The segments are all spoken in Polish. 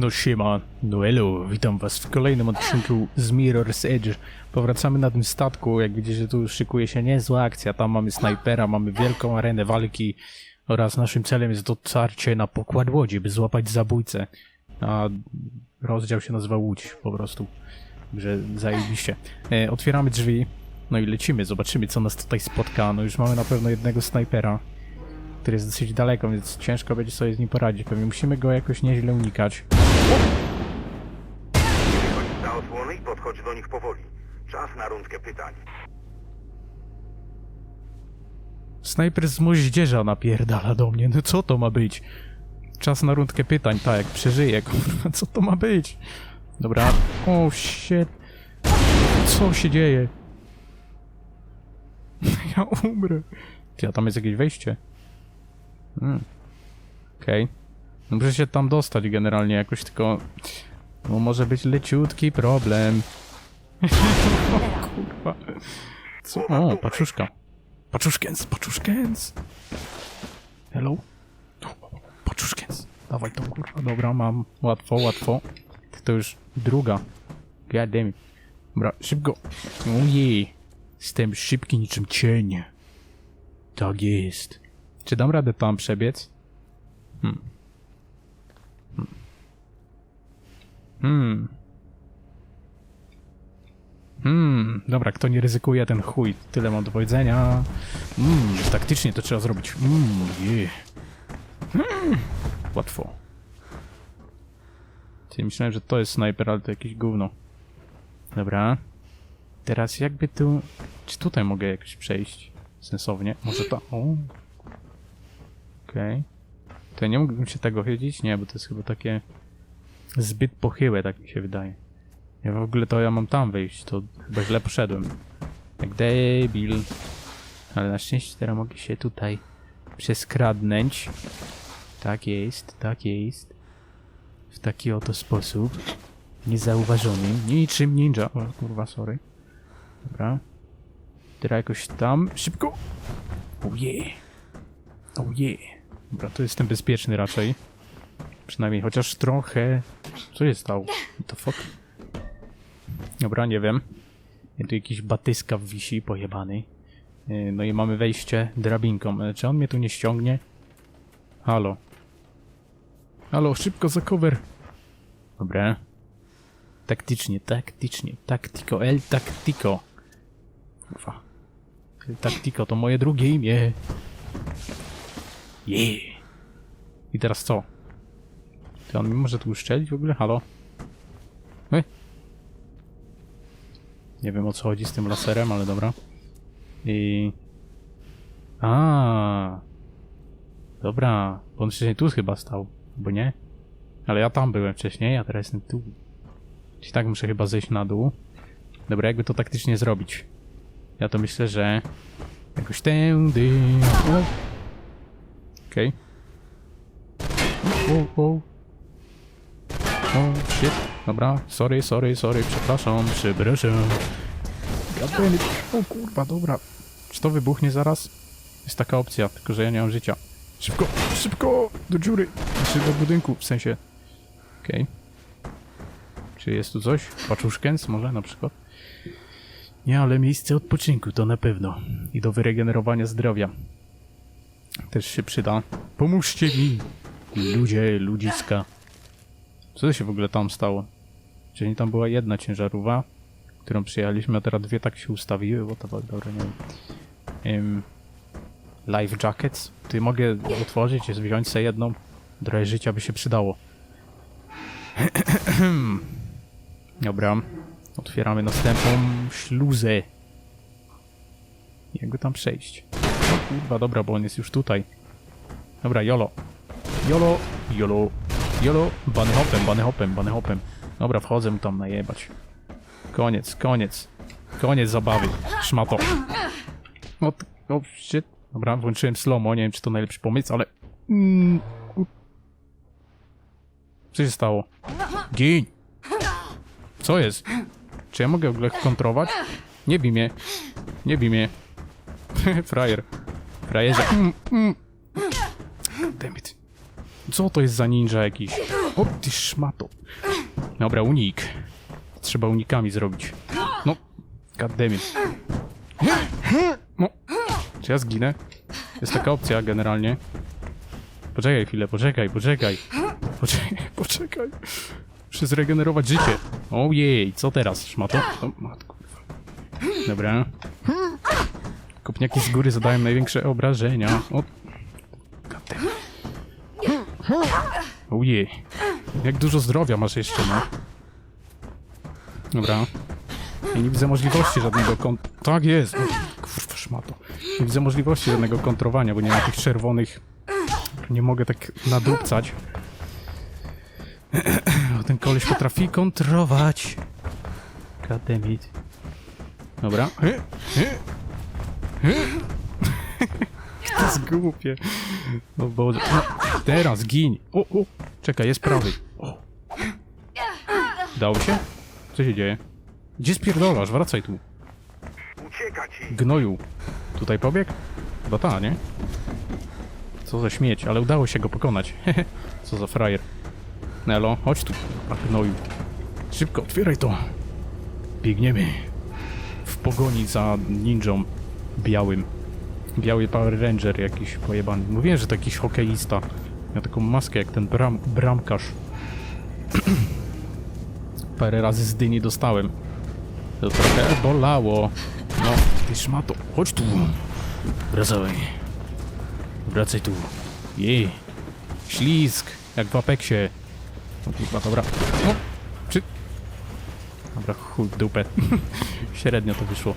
No siema, no elo, witam was w kolejnym odcinku z Mirror's Edge. Powracamy na tym statku, jak widzicie tu szykuje się niezła akcja, tam mamy snajpera, mamy wielką arenę walki oraz naszym celem jest dotarcie na pokład łodzi, by złapać zabójcę. A rozdział się nazywa Łódź po prostu, że zajebiście. E, otwieramy drzwi, no i lecimy, zobaczymy co nas tutaj spotka. No już mamy na pewno jednego snajpera który jest dosyć daleko, więc ciężko będzie sobie z nim poradzić. Pewnie musimy go jakoś nieźle unikać. Wychodź za osłony i podchodź do nich powoli. Czas na rundkę pytań. Snajper z moździerza napierdala do mnie. No co to ma być? Czas na rundkę pytań, tak, jak przeżyję, kurwa, co to ma być? Dobra, o shit. Co się dzieje? Ja umrę. Ty, a tam jest jakieś wejście? Hmm. Okej. No muszę się tam dostać generalnie jakoś, tylko... No może być leciutki problem. o kurwa. Co? O, paczuszka. Paczuszkens, paczuszkens. Hello? Paczuszkens. Dawaj tą kurwa. Dobra, mam. Łatwo, łatwo. To już druga. God damn it. Dobra, szybko. Ojej. Jestem szybki niczym cień. Tak jest. Czy dam radę tam przebiec? Hmm. Hmm. Hmm. Hmm, dobra, kto nie ryzykuje, ten chuj. Tyle mam do powiedzenia. Hmm, taktycznie to trzeba zrobić. Hmm, yeah. hmm, łatwo. Myślałem, że to jest snajper, ale to jakieś gówno. Dobra. Teraz jakby tu... Czy tutaj mogę jakoś przejść? Sensownie. Może to... O. Okej. To ja nie mógłbym się tego chylić? Nie, bo to jest chyba takie... Zbyt pochyłe, tak mi się wydaje. Ja w ogóle to ja mam tam wyjść, to chyba źle poszedłem. Jak debil. Ale na szczęście teraz mogę się tutaj przeskradnąć. Tak jest, tak jest. W taki oto sposób. Niezauważonym. Niczym ninja. O kurwa, sorry. Dobra. Teraz jakoś tam. Szybko! Oh yeah. Oh yeah. Dobra, tu jestem bezpieczny raczej. Przynajmniej chociaż trochę. Co się stało? The fuck? Dobra, nie wiem. Tu jakiś batyskaw wisi, pojebany. No i mamy wejście drabinką. E, Czy on mnie tu nie ściągnie? Halo. Halo, szybko za cover. Dobra. Taktycznie, taktycznie. Taktiko, el taktiko. Kurwa. El taktiko to moje drugie imię. Yeah. I teraz co? Czy on mi może tu uszczelić w ogóle? Halo? Ej. Nie wiem o co chodzi z tym laserem, ale dobra. I... A. Dobra. Bo on wcześniej tu chyba stał, bo nie? Ale ja tam byłem wcześniej, a teraz jestem tu. Czyli tak muszę chyba zejść na dół. Dobra, jakby to taktycznie zrobić? Ja to myślę, że... Jakoś tędy... O. Okej. Okay. O, o. Shit. Dobra, sorry, sorry, sorry, przepraszam, przepraszam. Goddammit. O kurwa, dobra. Czy to wybuchnie zaraz? Jest taka opcja, tylko że ja nie mam życia. Szybko, szybko, do dziury. Znaczy do budynku, w sensie. Okej. Czy jest tu coś? Paczuszkens może na przykład? Nie, ale miejsce odpoczynku to na pewno. I do wyregenerowania zdrowia. Też się przyda. Pomóżcie mi! Ludzie, ludziska. Co się w ogóle tam stało? Czyli tam była jedna ciężarówka, którą przyjechaliśmy, a teraz dwie tak się ustawiły, bo to dobra, nie wiem. Life jackets. Ty mogę otworzyć, jest wziąć sobie jedną. Trochę życia by się przydało. Dobra. Otwieramy następną śluzę. Jak go tam przejść? O kurwa, dobra, bo on jest już tutaj. Dobra, jolo. Jolo, jolo, jolo. Bany hopem, bany hopem, hopem. Dobra, wchodzę tam najebać. Koniec, koniec. Koniec zabawy. Szmato. O, t- o shit. Dobra, włączyłem slow nie wiem czy to najlepszy pomysł, ale... Mm, Co się stało? Gin! Co jest? Czy ja mogę w ogóle kontrować? Nie bij mnie. Nie bij mnie. Frajer. Frajerze. Mm, mm. Co to jest za ninja jakiś? O, ty szmato. Dobra, unik. Trzeba unikami zrobić. No, goddammit. No, czy ja zginę? Jest taka opcja generalnie. Poczekaj chwilę, poczekaj, poczekaj. Poczekaj, poczekaj. Muszę zregenerować życie. Ojej, co teraz, szmato? O, matko. Dobra. Kopniaki z góry zadają największe obrażenia. O. Ojej. Jak dużo zdrowia masz jeszcze, no. Dobra. Ja nie widzę możliwości żadnego kont... Tak jest! Kurwa szmato. Nie widzę możliwości żadnego kontrowania, bo nie ma tych czerwonych... Nie mogę tak nadupcać. Ten koleś potrafi kontrować. Goddammit. Dobra. To jest głupie. O Boże. No, teraz gin. O, o. Czekaj, jest prawy. O. Dało się? Co się dzieje? Gdzie spierdolasz? Wracaj tu. Ucieka ci! Gnoju. Tutaj pobieg? Chyba ta, nie? Co za śmieć, ale udało się go pokonać. Hehe. Co za frajer. Nelo, chodź tu. A gnoju. Szybko, otwieraj to. Biegniemy. W pogoni za ninją białym. Biały Power Ranger jakiś pojebany. Mówiłem, że to jakiś hokeista. Miał taką maskę jak ten bram, bramkarz. Parę razy z dyni dostałem. To trochę bolało. No, ty szmato, chodź tu. Wracaj. Wracaj tu. Jej. Ślizg, jak w Apexie. O kurwa, dobra. No, czy... Dobra, chuj dupę. Średnio to wyszło.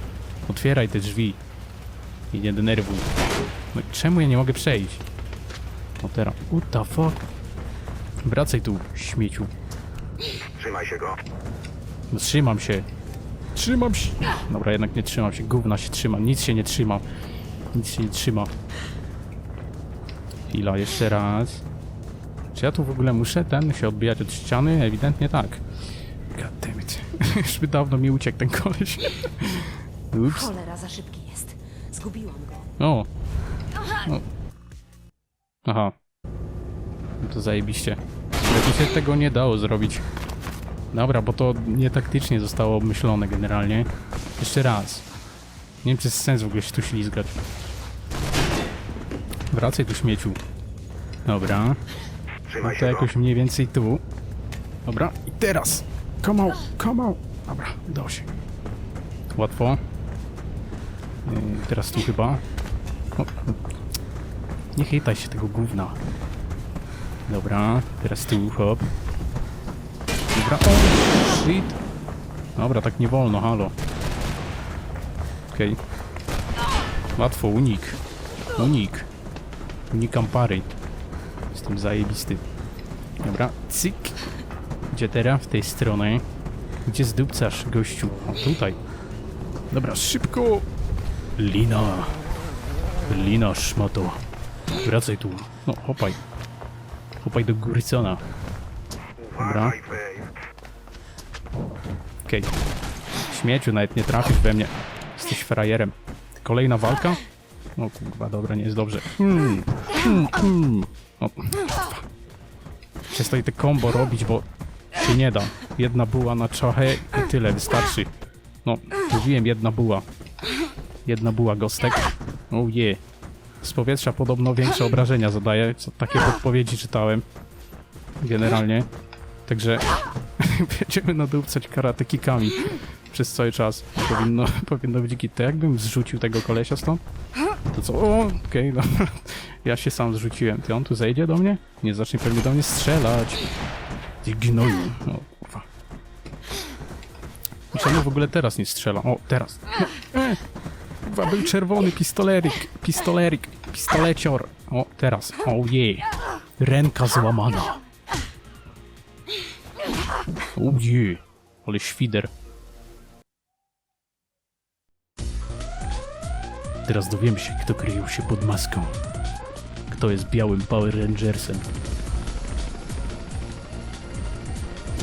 Otwieraj te drzwi. I nie denerwuj. No i czemu ja nie mogę przejść? O teraz. What the fuck? Wracaj tu, śmieciu. Trzymaj się go. No trzymam się. Trzymam się. Dobra, jednak nie trzymam się. Gówna się trzyma. Nic się nie trzyma. Nic się nie trzyma. Chwila, jeszcze raz. Czy ja tu w ogóle muszę ten się odbijać od ściany? Ewidentnie tak. Goddammit. Już by dawno mi uciekł ten koleś. Ups. Cholera, za szybki. Zgubiłam go. O. o. Aha. No to zajebiście. Lepiej się tego nie dało zrobić. Dobra, bo to nie taktycznie zostało obmyślone generalnie. Jeszcze raz. Nie wiem, czy jest sens w ogóle się tu ślizgać. Wracaj tu śmieciu. Dobra. No to jakoś mniej więcej tu. Dobra, i teraz. Come on, come on. Dobra, udało się. Łatwo. Yy, teraz tu chyba. O, nie chytaj się tego gówna. Dobra, teraz tu, hop. Dobra, o, shit. Dobra, tak nie wolno, halo. Okej. Łatwo, unik. Unik. Unikam pary. Jestem zajebisty. Dobra, cyk. Gdzie teraz? W tej stronie. Gdzie zdupcasz, gościu? O, tutaj. Dobra, szybko! Lina. Lina, szmato. Wracaj tu. No, hopaj. Hopaj do. Uważaj, Faye. Okej. Śmieciu, nawet nie trafisz we mnie. Jesteś frajerem. Kolejna walka? O kurwa, dobra, nie jest dobrze. Mm, mm. Przestań te combo robić, bo się nie da. Jedna buła na czachę i tyle, wystarczy. No, mówiłem, jedna buła. Jedna buła, gostek. Oh yeah. Z powietrza podobno większe obrażenia zadaje. Co, takie podpowiedzi czytałem. Generalnie. Także będziemy nadupcać karate kikami przez cały czas. Powinno, powinno być git. Jakbym zrzucił tego kolesia stąd? To co? O, okej, dobra. Ja się sam zrzuciłem. Ty on tu zejdzie do mnie? Nie zacznie pewnie do mnie strzelać. Ty gnoju. O, kurwa. Czemu w ogóle teraz nie strzela? O, teraz. No. Kurwa, był czerwony pistolerik, pistolerik, pistolecior. O, teraz. O, je. Ręka złamana. Ujej, ale świder. Teraz dowiemy się, kto krył się pod maską. Kto jest białym Power Rangersem.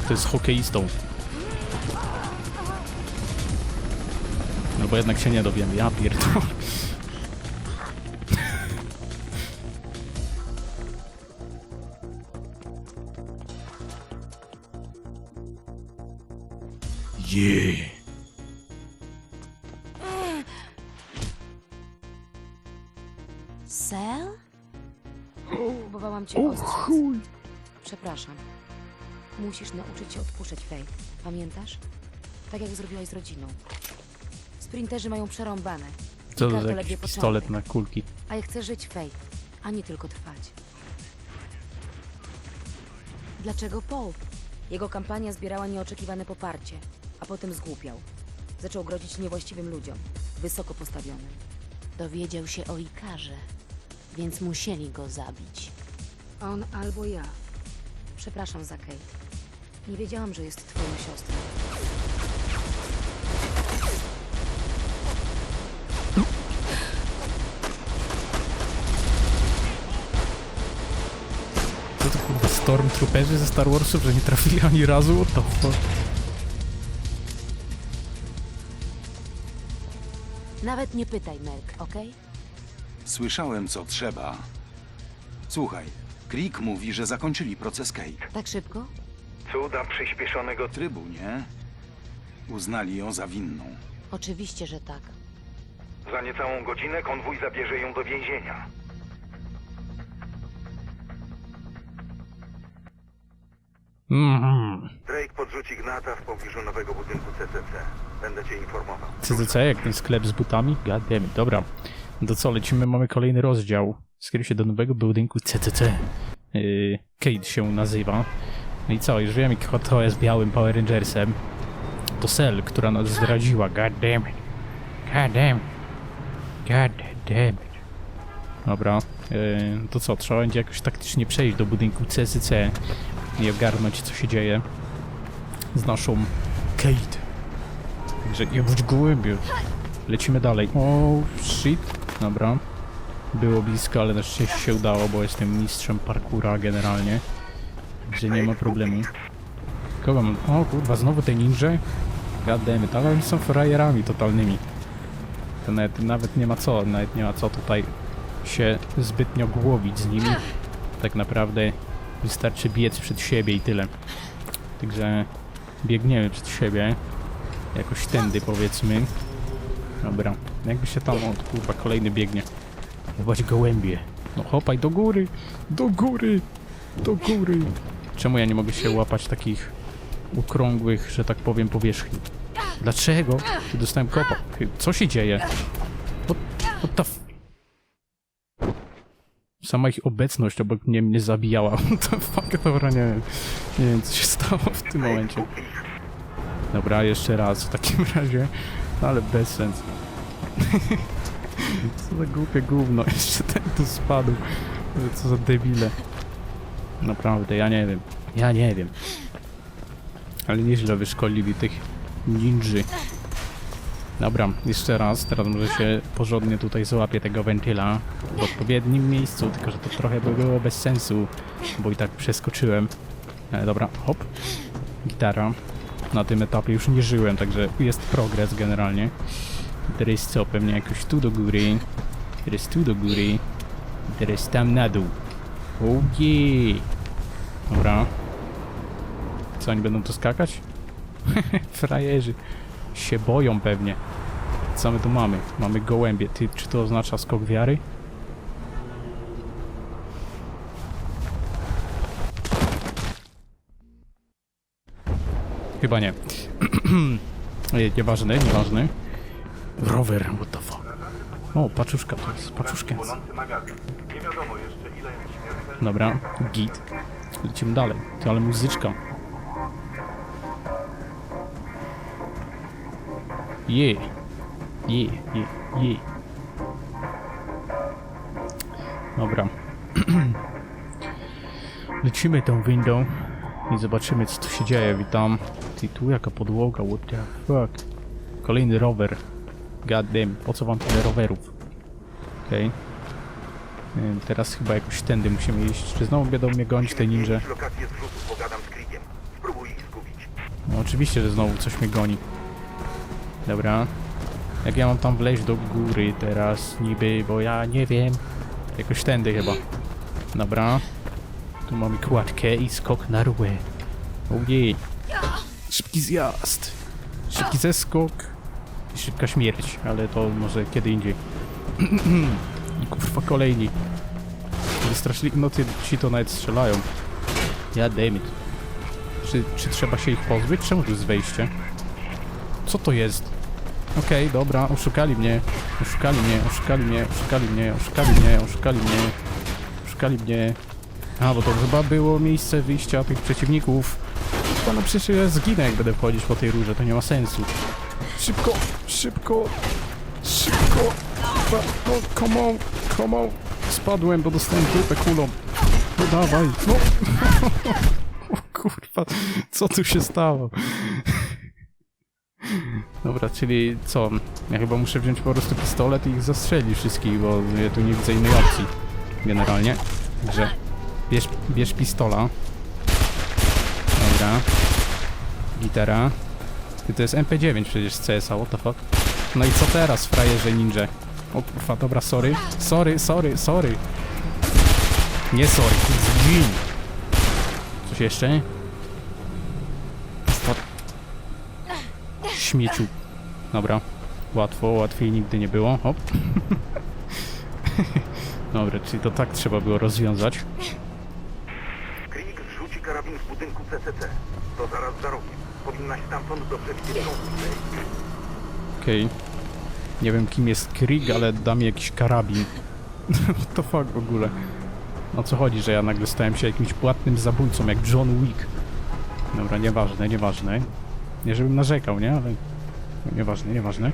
Kto jest hokeistą. No bo jednak się nie dowiemy, ja pierdolę. Yeah. Sel? Próbowałam cię ostrzec. Przepraszam. Musisz nauczyć się odpuszczać, Fej. Pamiętasz? Tak jak zrobiłaś z rodziną. Sprinterzy mają przerąbane. Co to za ledwie jakiś pistolet początek. na kulki? A ja chcę żyć, Faith, a nie tylko trwać. Dlaczego Paul? Jego kampania zbierała nieoczekiwane poparcie, a potem zgłupiał. Zaczął grozić niewłaściwym ludziom, wysoko postawionym. Dowiedział się o Ikarze, więc musieli go zabić. On albo ja. Przepraszam za Kate. Nie wiedziałam, że jest twoją siostrą. Co to kurwa Stormtrooperzy ze Star Warsów, że nie trafili ani razu? What the fuck? Nawet nie pytaj, Merk, okej? Słyszałem, co trzeba. Słuchaj, Krieg mówi, że zakończyli proces Kate. Tak szybko? Cuda przyspieszonego Trybu, nie? Uznali ją za winną. Oczywiście, że tak. Za niecałą godzinę konwój zabierze ją do więzienia. Mhm. Drake podrzuci Gnata w pobliżu nowego budynku CCC. Będę cię informował. CCC, jak ten sklep z butami? God damn it. Dobra. To co, lecimy, mamy kolejny rozdział. Skieruj się do nowego budynku CCC. Yy, Kate się nazywa. No i co, już wiemy, kto to jest białym Power Rangersem. To Cell, która nas zdradziła. God damn it. God damn it. God damn it. Dobra. Yy, to co, trzeba będzie jakoś taktycznie przejść do budynku CCC i ogarnąć, co się dzieje z naszą Kate. Także nie bądź głębiej. Lecimy dalej. O, shit. Dobra. Było blisko, ale na szczęście się udało, bo jestem mistrzem parkura generalnie. Że nie ma problemu. Kogo mam? O kurwa, znowu te ninja? Goddammit, ale oni są frajerami totalnymi. To nawet, nawet nie ma co, nawet nie ma co tutaj się zbytnio głowić z nimi. Tak naprawdę wystarczy biec przed siebie i tyle. Także biegniemy przed siebie. Jakoś tędy powiedzmy. Dobra. Jakby się tam... O kurwa, kolejny biegnie. Zobacz gołębie. No hopaj do góry! Do góry! Do góry! Czemu ja nie mogę się łapać takich okrągłych, że tak powiem, powierzchni? Dlaczego? Dostałem kopa. Co się dzieje? What, what the f... Sama ich obecność obok mnie mnie zabijała. The fuck, dobra, nie wiem. Nie wiem, co się stało w tym momencie. Dobra, jeszcze raz w takim razie, ale bez sensu. co za głupie gówno, jeszcze ten tu spadł. Co za debile. Naprawdę, ja nie wiem. Ja nie wiem. Ale nieźle wyszkolili tych ninży. Dobra, jeszcze raz, teraz może się porządnie tutaj złapię tego wentyla w odpowiednim miejscu, tylko że to trochę by było bez sensu, bo i tak przeskoczyłem. E, dobra, hop. Gitara na tym etapie już nie żyłem, także jest progres generalnie. Teraz co, pewnie jakoś tu do góry, teraz tu do góry, teraz tam na dół. Yeah. Dobra. Co, oni będą tu skakać? Frajerzy. Się boją pewnie. Co my tu mamy? Mamy gołębie. Ty, czy to oznacza skok wiary? Chyba nie. Ej, nieważne, nieważne. Rower, what the fuck. O, paczuszka to jest, paczuszkę. Dobra, git. Lecimy dalej. Ty, ale muzyczka. Je. Je, je, je. Dobra. Lecimy tą windą i zobaczymy co tu się dzieje. Witam. Ty tu jaka podłoga, what the fuck. Kolejny rower. God damn, po co wam tyle rowerów? Okej. Ym, Teraz chyba jakoś tędy musimy iść. Czy znowu będą mnie gonić te ninja? No oczywiście, że znowu coś mnie goni. Dobra. Jak ja mam tam wleźć do góry teraz niby, bo ja nie wiem. Jakoś tędy chyba. Dobra. Tu mamy kładkę i skok na rurę. Ojej. Szybki zjazd. Szybki zeskok i szybka śmierć, ale to może kiedy indziej. I kurwa kolejni. Wystraszyli, no ty, ci to nawet strzelają. Ja damn it. Czy, czy trzeba się ich pozbyć? Czemu tu jest wejście? Co to jest? Okej, dobra, oszukali mnie. Oszukali mnie, oszukali mnie, oszukali mnie, oszukali mnie, oszukali mnie. Oszukali mnie. A, bo to chyba było miejsce wyjścia tych przeciwników. Chyba no przecież ja zginę jak będę wchodzić po tej rurze, to nie ma sensu. Szybko, szybko, szybko. Kurwa, No, come on, come on. Spadłem, bo dostałem dupę kulą. No dawaj, no. O kurwa, co tu się stało? Dobra, czyli co? Ja chyba muszę wziąć po prostu pistolet i ich zastrzelić wszystkich, bo ja tu nie widzę innej opcji. Generalnie. Także bierz, bierz pistola. Dobra. Gitara. Ty to jest MP9 przecież z CSA, what the fuck? No i co teraz, frajerze ninja? O kurwa, dobra, sorry. Sorry, sorry, sorry. Nie sorry, zgin. Coś jeszcze? Śmieciu. Dobra. Łatwo, łatwiej nigdy nie było. Hop. Dobra, czyli to tak trzeba było rozwiązać. Krieg zrzuci karabin z budynku CCC. To zaraz za rogiem. Powinnaś stamtąd dotrzeć pierwszą. Okej. Nie wiem kim jest Krieg, ale da mi jakiś karabin. What the fuck w ogóle? O co chodzi, że ja nagle stałem się jakimś płatnym zabójcą, jak John Wick. Dobra, nieważne, nieważne. Nie żebym narzekał, nie? Ale... no, Nieważne, nieważne.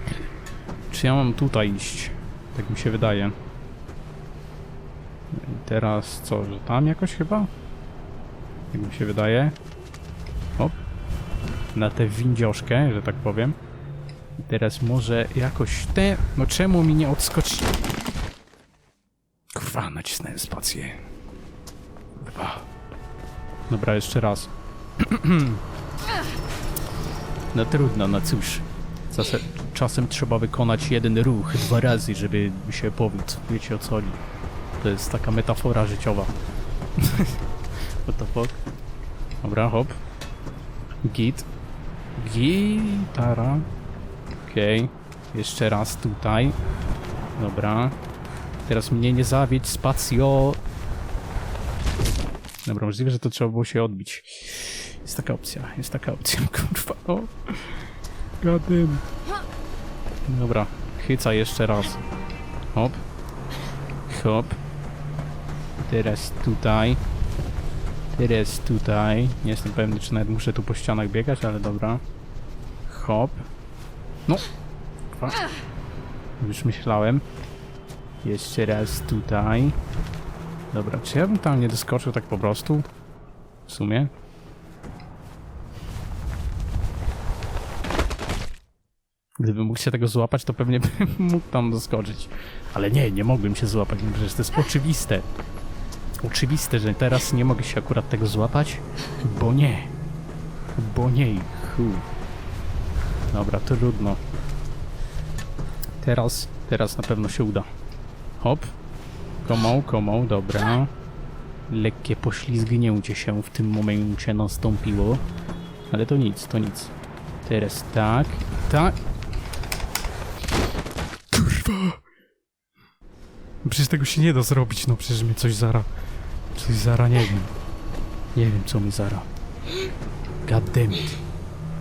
Czy ja mam tutaj iść? Tak mi się wydaje. I teraz co, że tam jakoś chyba? Tak mi się wydaje. Hop. Na tę windzioszkę, że tak powiem. I teraz może jakoś te... No czemu mi nie odskoczy? Kurwa, nacisnąłem spację. Dobra, jeszcze raz. no trudno, no cóż. Czasem, czasem trzeba wykonać jeden ruch dwa razy, żeby się powiedz. Wiecie o co chodzi. To jest taka metafora życiowa. What the fuck? Dobra, hop. Git. Gitara. Okej. Jeszcze raz tutaj. Dobra. Teraz mnie nie zawiedź, spacjo. Dobra, możliwe, że to trzeba było się odbić. Jest taka opcja, jest taka opcja, kurwa. O. Gadym. Dobra, chyca jeszcze raz. Hop. Hop. Teraz tutaj. Teraz tutaj. Nie jestem pewny, czy nawet muszę tu po ścianach biegać, ale dobra. Hop. No. Kurwa. Już myślałem. Jeszcze raz tutaj. Dobra, czy ja bym tam nie doskoczył tak po prostu? W sumie? Gdybym mógł się tego złapać, to pewnie bym mógł tam doskoczyć. Ale nie, nie mogłem się złapać, przecież to jest oczywiste. Oczywiste, że teraz nie mogę się akurat tego złapać, bo nie. Bo nie, chuj. Dobra, trudno. Teraz, teraz na pewno się uda. Hop. Komą, komą, dobra. Lekkie poślizgnięcie się w tym momencie nastąpiło. Ale to nic, to nic. Teraz tak, tak. Przecież tego się nie da zrobić, no przecież mnie coś zara. Coś zara, nie wiem. Nie wiem, co mi zara. God damn it.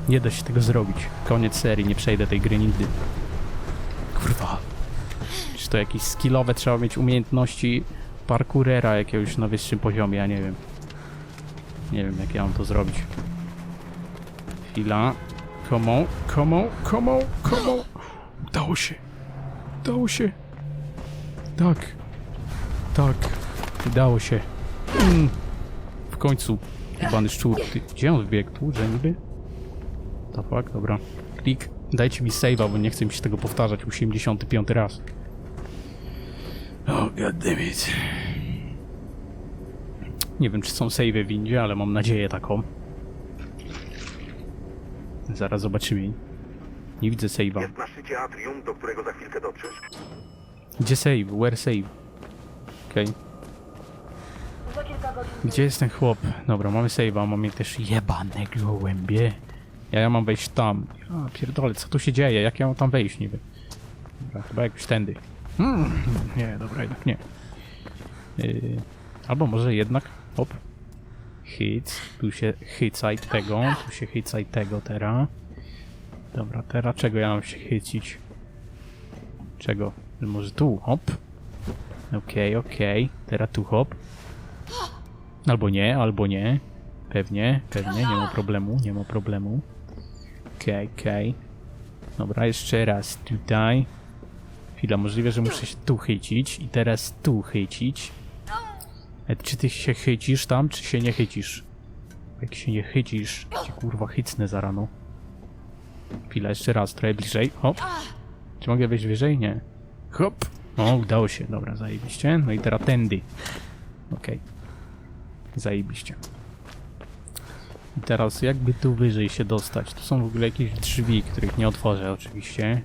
Nie da się tego zrobić. Koniec serii, nie przejdę tej gry nigdy. Kurwa. Czy to jakieś skillowe trzeba mieć umiejętności parkurera jakiegoś na wyższym poziomie, ja nie wiem. Nie wiem jak ja mam to zrobić. Chwila. Come on, come on. Udało się. Udało się. Tak. Tak. Udało się. Mm. W końcu. Bany szczur. Ty, gdzie on wbiegł? Tu, że niby? To fuck, dobra. Klik. Dajcie mi save'a, bo nie chcę mi się tego powtarzać 85 raz. Oh, goddammit. Nie wiem, czy są save'y w Indzie, ale mam nadzieję taką. Zaraz zobaczymy. Nie widzę save'a. Jest na szczycie atrium, do którego za chwilkę dotrzesz. Gdzie save? Where save? Okej. Gdzie jest ten chłop? Dobra, mamy save'a, mamy też jebane gołębie. Ja, ja mam wejść tam. A pierdolę, co tu się dzieje? Jak ja mam tam wejść niby? Dobra, chyba jakoś tędy. Hmm, nie, dobra, jednak nie. Yy, albo może jednak, hop. Hit, tu się hycaj tego, tu się hycaj tego teraz. Dobra, teraz czego ja mam się chycić? Czego? Może tu, hop. Okej, okej. Teraz tu hop. Albo nie, albo nie. Pewnie, pewnie, nie ma problemu, nie ma problemu. Okej, okej. Dobra, jeszcze raz tutaj. Chwila, możliwe, że muszę się tu chycić i teraz tu chycić. E, czy ty się chycisz tam, czy się nie chycisz? Jak się nie chycisz, ci kurwa chycnę za rano. Chwila, jeszcze raz, trochę bliżej. Hop. Czy mogę wejść wyżej? Nie. Hop. O, udało się. Dobra, zajebiście. No i teraz tędy. Okej. Zajebiście. I teraz jakby tu wyżej się dostać? Tu są w ogóle jakieś drzwi, których nie otworzę oczywiście.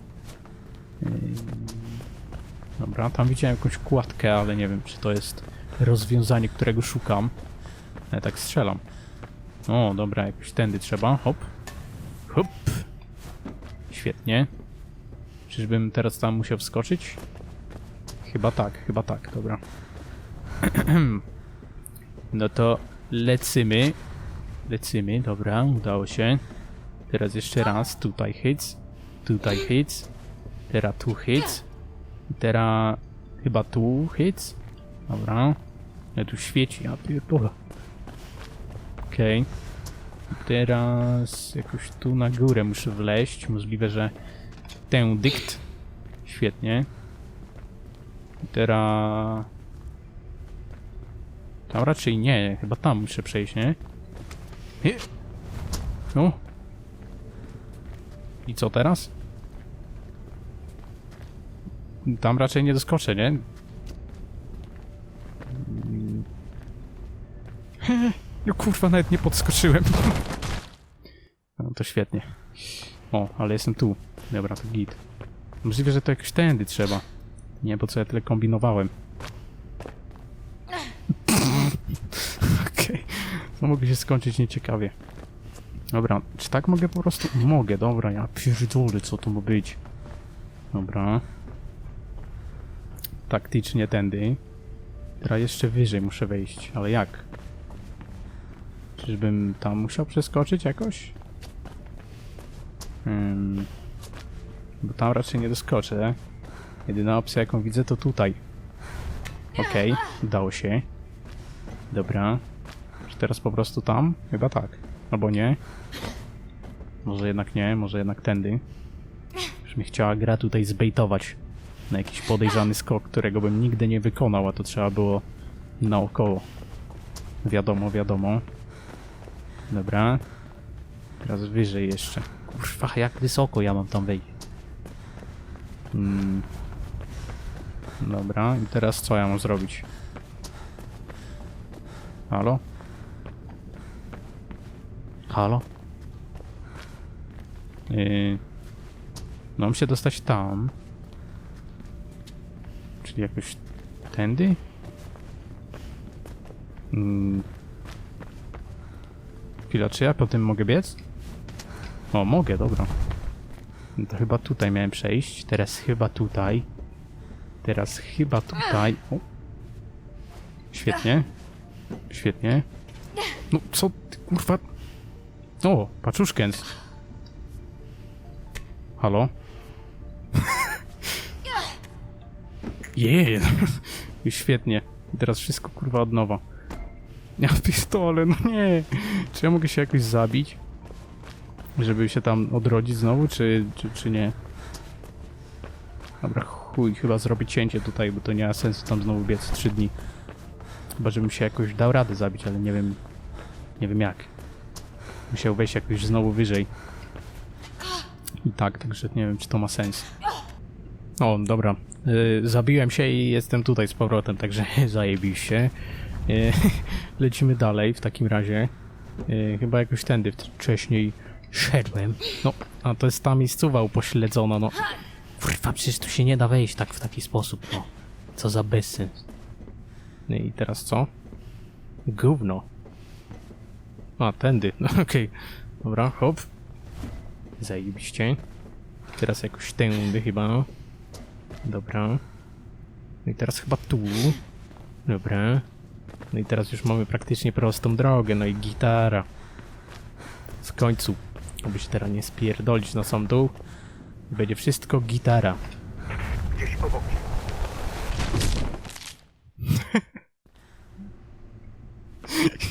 Dobra, tam widziałem jakąś kładkę, ale nie wiem czy to jest rozwiązanie, którego szukam. Ja tak strzelam. O, dobra, jakoś tędy trzeba. Hop. Hop. Świetnie. Czyżbym teraz tam musiał wskoczyć? Chyba tak, chyba tak, dobra. No to lecymy. Lecymy, dobra, udało się. Teraz jeszcze raz, tutaj hits, tutaj hits, teraz tu hits, teraz chyba tu hits. Dobra. Ja tu świeci, ja pierdolę. Okej. Teraz jakoś tu na górę muszę wleźć. Możliwe, że ten dykt. Świetnie. Teraz... Tam raczej nie, chyba tam muszę przejść, nie? No. I co teraz? Tam raczej nie doskoczę, nie? No kurwa, nawet nie podskoczyłem. No to świetnie. O, ale jestem tu. Dobra, to git. Możliwe, że to jakoś tędy trzeba. Nie, bo co ja tyle kombinowałem. Okej. To mogło się skończyć nieciekawie. Dobra, czy tak mogę po prostu? Mogę, dobra, ja pierdolę, co to ma być. Dobra. Taktycznie tędy. Teraz jeszcze wyżej muszę wejść, ale jak? Czyżbym tam musiał przeskoczyć jakoś? Hmm. Bo tam raczej nie doskoczę. Jedyna opcja jaką widzę to tutaj. Okej, udało się. Dobra. Czy teraz po prostu tam? Chyba tak. Albo nie. Może jednak nie, może jednak tędy. Już mi chciała gra tutaj zbejtować na jakiś podejrzany skok, którego bym nigdy nie wykonał, a to trzeba było naokoło. Wiadomo, wiadomo. Dobra. Teraz wyżej jeszcze. Kurwa, jak wysoko ja mam tam wejść? Mm. Dobra, i teraz co ja mam zrobić? Halo? Halo? Yy... Mam się dostać tam. Czyli jakoś tędy? Mm. Chwila, czy ja po tym mogę biec? O, mogę, dobra. No to chyba tutaj miałem przejść. Teraz chyba tutaj. Teraz chyba tutaj. O. Świetnie. Świetnie. No, co ty, kurwa? O, paczuszkens. Halo? Jej! I Świetnie. Teraz wszystko kurwa od nowa. Ja pistole, no nie! Czy ja mogę się jakoś zabić? Żeby się tam odrodzić znowu, czy, czy, czy nie? Dobra, chuj, chyba zrobię cięcie tutaj, bo to nie ma sensu tam znowu biec 3 dni. Chyba, żebym się jakoś dał radę zabić, ale nie wiem... Nie wiem jak. Musiał wejść jakoś znowu wyżej. I tak, także nie wiem, czy to ma sens. O, dobra. Y, zabiłem się i jestem tutaj z powrotem, także zajebiście. Y, lecimy dalej w takim razie. Y, chyba jakoś tędy wcześniej szedłem. No, a to jest ta miejscowa upośledzona, no. Kurwa, przecież tu się nie da wejść tak w taki sposób, no. Co za bezsens. No I teraz co? Gówno. A, tędy. No okej. Dobra, hop. Zajebiście. Teraz jakoś tędy chyba. no. Dobra. No i teraz chyba tu. Dobra. No i teraz już mamy praktycznie prostą drogę, no i gitara. W końcu. Aby się teraz nie spierdolić na sam dół. Będzie wszystko gitara. Gdzieś obok.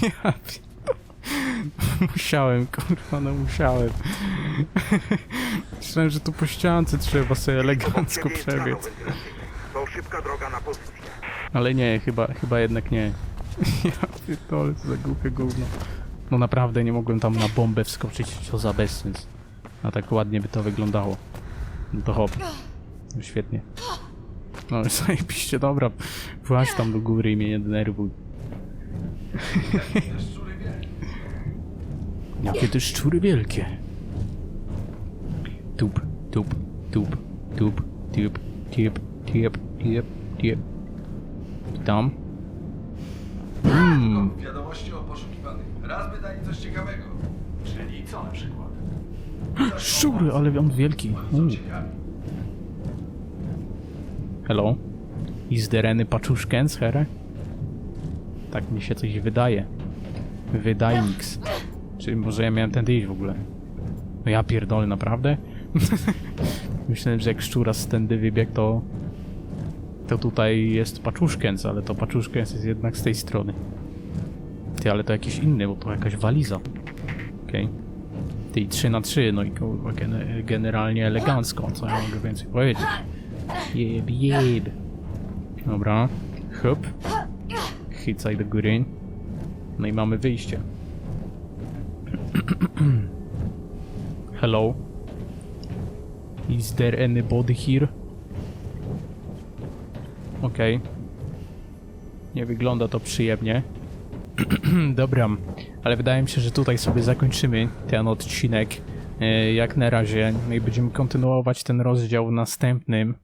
Ja. Musiałem, kurwa, no musiałem. Myślałem, że tu po ściance trzeba sobie elegancko przebiec. wentylacyjne. To szybka droga na pozycję. Ale nie, chyba, chyba jednak nie. Ja pierdolę, co za głupie gówno. No naprawdę nie mogłem tam na bombę wskoczyć, co za bezsens. A tak ładnie by to wyglądało. No to hop. No świetnie. No zajebiście, dobra. Właź tam do góry i mnie nie denerwuj. Jakie te szczury wielkie. Tup, tup, tup, tup, tup, tiep, tiep, tiep, tiep. Tam. Mmm, Wiadomości o poszukiwanych. Raz by dali coś ciekawego. Czyli co na przykład? Szczury, ale on wielki. Hello? Is there any paczuszkens, here? Tak mi się coś wydaje. Wydaje niks. Czy może ja miałem tędy iść w ogóle? No ja pierdolę, naprawdę? Myślałem, że jak szczura z tędy wybiegł, to... To tutaj jest paczuszkens, ale to paczuszkens jest jednak z tej strony. Ty, ale to jakiś inny, bo to jakaś waliza. Okej. Ty, 3 na 3 no i generalnie elegancko, co ja mogę więcej powiedzieć. Jeb, jeb. Dobra. Hop. Chycaj do góry. No i mamy wyjście. Hello. Is there anybody here? Okej. Nie wygląda to przyjemnie. Dobra, ale wydaje mi się, że tutaj sobie zakończymy ten odcinek. e, Jak na razie. No i będziemy kontynuować ten rozdział następnym.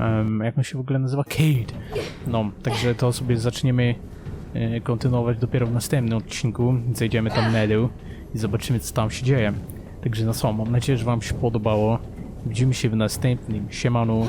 Um, jak on się w ogóle nazywa? Cade. No, także to sobie zaczniemy e, kontynuować dopiero w następnym odcinku. Zejdziemy tam na dół i zobaczymy, co tam się dzieje. Także no co, mam nadzieję, że Wam się podobało. Widzimy się w następnym. Siemanu.